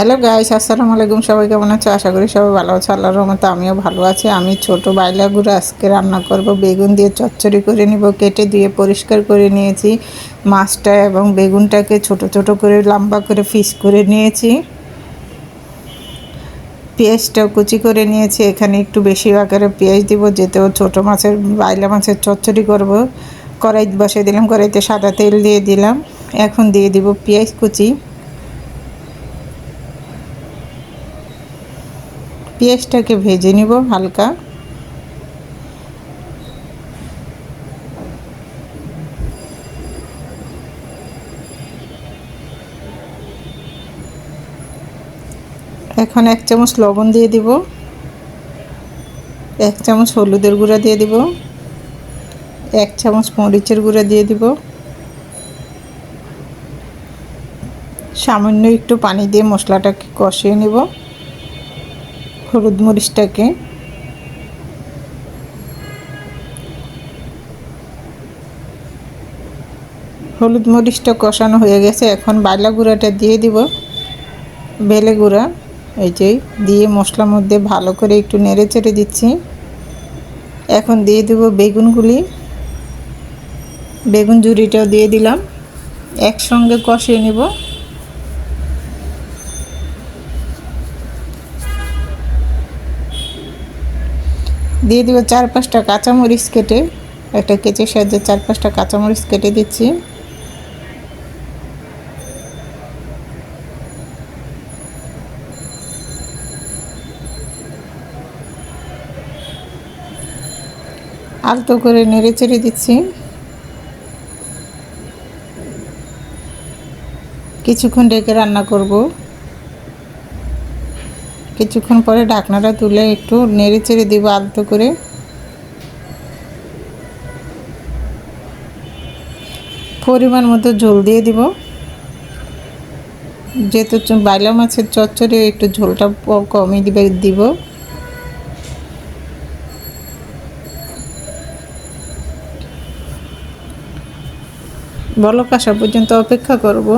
Hello guys, আসসালামু আলাইকুম। সবাই কেমন আছো? আশা করি সবাই ভালো আছে। আল্লাহর রহমতে আমিও ভালো আছি। আমি ছোট বাইলাগুলো আজকে রান্না করব। বেগুন দিয়ে চচ্চড়ি করে নিব, কেটে দিয়ে পরিষ্কার করে নিয়েছি। মাছটা এবং বেগুনটাকে ছোট ছোট করে, লম্বা করে ফিস করে নিয়েছি। পেঁয়াজটাও কুচি করে নিয়েছি। এখানে একটু বেশি আকারে পেঁয়াজ দিব যেতেও ছোট মাছের, বাইলা মাছের চচ্চড়ি করব। কড়াই বসে দিলাম, কড়াইতে সাদা তেল দিয়ে দিলাম। এখন দিয়ে দিব পেঁয়াজ কুচি। পেঁয়াজটাকে ভেজে নিব হালকা। এখন এক চামচ লবণ দিয়ে দিব। এক চামচ হলুদের গুঁড়া দিয়ে দিব। এক চামচ মরিচের গুঁড়া দিয়ে দিব। সামান্য একটু পানি দিয়ে মশলাটাকে কষিয়ে নেব। হলুদ মরিচটাকে। হলুদ মরিচটা কষানো হয়ে গেছে। এখন বাইলা গুঁড়াটা দিয়ে দিব। বেলে গুঁড়া। এই যে, দিয়ে মশলার মধ্যে ভালো করে একটু নেড়ে চেড়ে দিচ্ছি। এখন দিয়ে দেবো বেগুনগুলি বেগুন ঝুড়িটাও দিয়ে দিলাম। একসঙ্গে কষিয়ে নেব। দিয়ে দিব চার পাঁচটা কাঁচামরিচ কেটে, একটা কেচের সাহায্যে চার পাঁচটা কাঁচামরিচ কেটে দিচ্ছি। আলতো করে নেড়ে চেড়ে দিচ্ছি। কিছুক্ষণ ডেকে রান্না করব। কিছুক্ষণ পরে ঢাকনাটা তুলে একটু নেড়ে চেড়ে দিব আলতো করে। পরিমাণ মতো ঝোল দিয়ে দিব। যেহেতু বাইলা মাছের চচ্চড়ে, একটু ঝোলটা কমই দিবে, দিব। বলক আসা পর্যন্ত অপেক্ষা করব।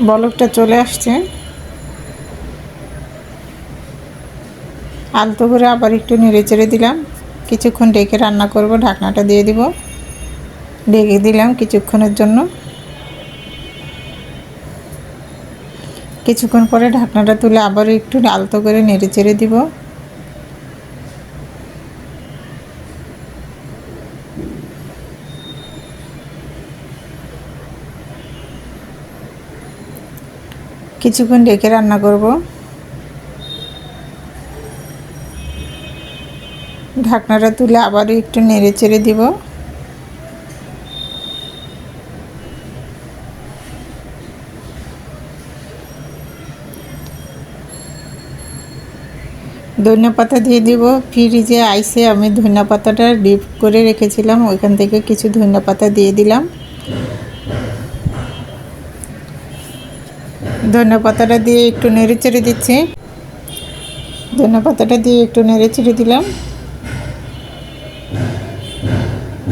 বলকটা চলে আসছে। আলতো করে আবার একটু নেড়ে চেড়ে দিলাম। কিছুক্ষণ ডেকে রান্না করব, ঢাকনাটা দিয়ে দিব। ডেকে দিলাম কিছুক্ষণের জন্য। কিছুক্ষণ পরে ঢাকনাটা তুলে আবার একটু আলতো করে নেড়ে চেড়ে দিব। কিছুক্ষণ ডেকে রান্না করব। ঢাকনাটা তুলে আবারও একটু নেড়ে চেড়ে দিব। ধনিয়া পাতা দিয়ে দিব। ফ্রিজে আইসে আমি ধনিয়া পাতাটা ডিপ করে রেখেছিলাম, ওইখান থেকে কিছু ধনিয়া পাতা দিয়ে দিলাম। ধনিয়া পাতাটা দিয়ে একটু নেড়ে চেড়ে দিচ্ছি। ধনিয়া পাতাটা দিয়ে একটু নেড়ে চেড়ে দিলাম।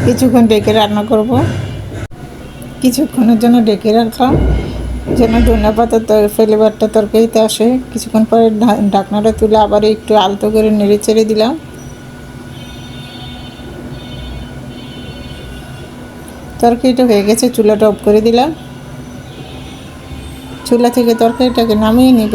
কিছুক্ষণ ডেকে রান্না করব। কিছুক্ষণের জন্য ডেকে রাখলাম, যেন ধনিয়া পাতার ফ্লেভারটা তরকারিতে আসে। কিছুক্ষণ পরে ঢাকনাটা তুলে আবার একটু আলতো করে নেড়ে চেড়ে দিলাম। তরকারিটা হয়ে গেছে, চুলাটা অফ করে দিলাম। চুলা থেকে তরকারিটাকে নামিয়ে নিব।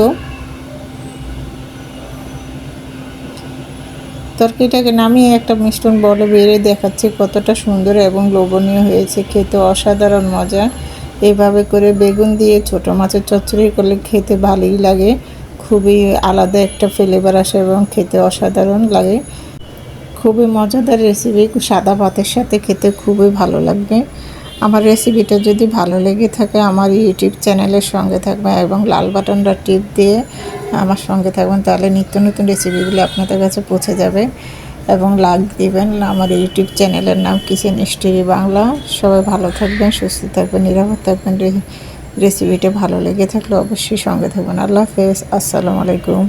তরকারিটাকে নামিয়ে একটা মিষ্টন বলে বেড়ে দেখাচ্ছে কতটা সুন্দর এবং লোভনীয় হয়েছে। খেতে অসাধারণ মজা। এভাবে করে বেগুন দিয়ে ছোট মাছের চচ্চড়ি করলে খেতে ভালোই লাগে। খুবই আলাদা একটা ফ্লেভার আসে এবং খেতে অসাধারণ লাগে। খুবই মজাদার রেসিপি সাদা ভাতের সাথে খেতে খুবই ভালো লাগবে। আমার রেসিপিটা যদি ভালো লেগে থাকে, আমার ইউটিউব চ্যানেলের সঙ্গে থাকবে এবং লাল বাটনটা টিপ দিয়ে আমার সঙ্গে থাকবেন, তাহলে নিত্য নতুন রেসিপিগুলি আপনাদের কাছে পৌঁছে যাবে। এবং লাইক দিবেন, আমার ইউটিউব চ্যানেলের নাম কিচেন স্টোরি বাংলা। সবাই ভালো থাকবেন, সুস্থ থাকবেন, নিরাপদ থাকবেন। রেসিপিটা ভালো লেগে থাকলে অবশ্যই সঙ্গে থাকবেন। আল্লাহ হাফেজ, আসসালামু আলাইকুম।